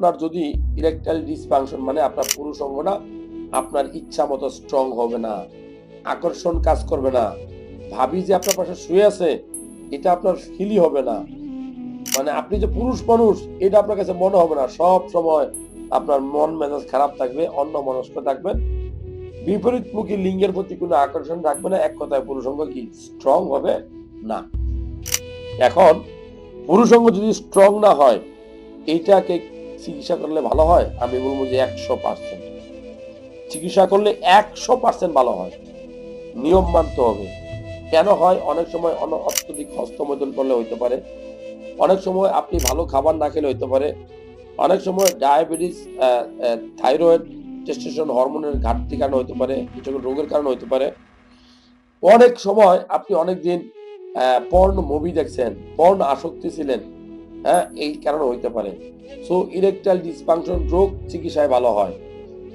আপনার যদি erectile dysfunction মানে আপনার পুরুষ অঙ্গটা আপনার ইচ্ছা মতো স্ট্রং হবে না, আকর্ষণ কাজ করবে না, ভাবি যে আপনার পাশে শুয়ে আছে, এটা আপনার ফিলই হবে না। মানে আপনি যে পুরুষ মানুষ, এটা আপনার কাছে মনে হবে না। সব সময় আপনার মন মেজাজ খারাপ থাকবে, অন্য মনস্ক থাকবেন বিপরীতমুখী লিঙ্গের প্রতি কোনো আকর্ষণ রাখবে না। এক কথায় পুরুষঙ্গ কি স্ট্রং হবে? না। এখন পুরুষঙ্গ যদি স্ট্রং না হয় এইটাকে চিকিৎসা করলে ভালো হয়? আমি বলব যে একশো পার্সেন্ট। চিকিৎসা করলে একশো পার্সেন্ট ভালো হয়। নিয়ম মানতে হবে। কেন হয়? অনেক সময় অত্যধিক হস্তমৈদন করলে হইতে পারে। অনেক সময় আপনি ভালো খাবার না খেলে হইতে পারে। অনেক সময় ডায়াবেটিস থাইরয়েড, টেস্টোস্টেরন হরমোনের ঘাটতি কারণে হতে পারে, কিছু রোগের কারণে হতে পারে। অনেক সময় আপনি অনেক দিন পর্ন মুভি দেখছেন পর্ন আসক্তি ছিলেন। হ্যাঁ এই কারণে হইতে পারে। সো ইরেকটাইল ডিসফাংশন রোগ চিকিৎসায় ভালো হয়।